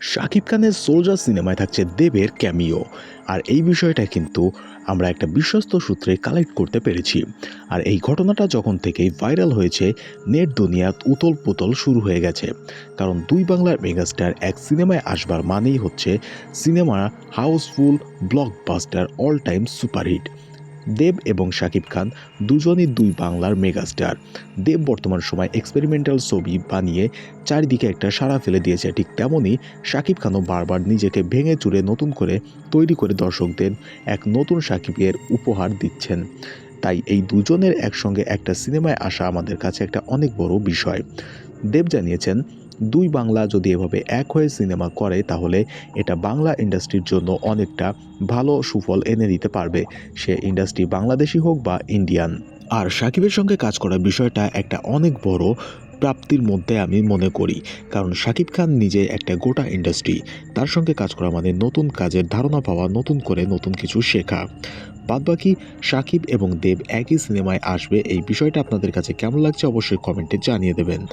শাকিব খানের সোলজার সিনেমায় থাকছে দেবের ক্যামিও। আর এই বিষয়টা কিন্তু আমরা একটা বিশ্বস্ত সূত্রে কালেক্ট করতে পেরেছি। আর এই ঘটনাটা যখন থেকেই ভাইরাল হয়েছে, নেট দুনিয়াত উতল পুতল শুরু হয়ে গেছে। কারণ দুই বাংলার মেগাস্টার এক সিনেমায় আসবার মানেই হচ্ছে cinema housefull blockbuster all time superhit Dev এবং শাকিব খান দুজনই দুই বাংলার মেগাস্টার। দেব বর্তমান সময় এক্সপেরিমেন্টাল ছবি বানিয়ে চারিদিকে একটা সাড়া ফেলে দিয়েছে, ঠিক তেমনই শাকিব খানও বারবার নিজেকে ভেঙে চুরে নতুন করে তৈরি করে দর্শকদের এক নতুন শাকিবের উপহার দিচ্ছেন। তাই এই দুজনের একসঙ্গে একটা সিনেমায় আসা আমাদের কাছে একটা অনেক বড় বিষয়। দেব জানিয়েছেন দুই বাংলা যদি এভাবে এক হয়ে সিনেমা করে, তাহলে এটা বাংলা ইন্ডাস্ট্রির জন্য অনেকটা ভালো সুফল এনে দিতে পারবে, সে ইন্ডাস্ট্রি বাংলাদেশি হোক বা ইন্ডিয়ান। আর সাকিবের সঙ্গে কাজ করার বিষয়টা একটা অনেক বড় প্রাপ্তির মধ্যে আমি মনে করি, কারণ শাকিব খান নিজে একটা গোটা ইন্ডাস্ট্রি, তার সঙ্গে কাজ করা মানে নতুন কাজের ধারণা পাওয়া, নতুন করে নতুন কিছু শেখা। বাদবাকি সাকিব এবং দেব একই সিনেমায় আসবে, এই বিষয়টা আপনাদের কাছে কেমন লাগছে অবশ্যই কমেন্টে জানিয়ে দেবেন।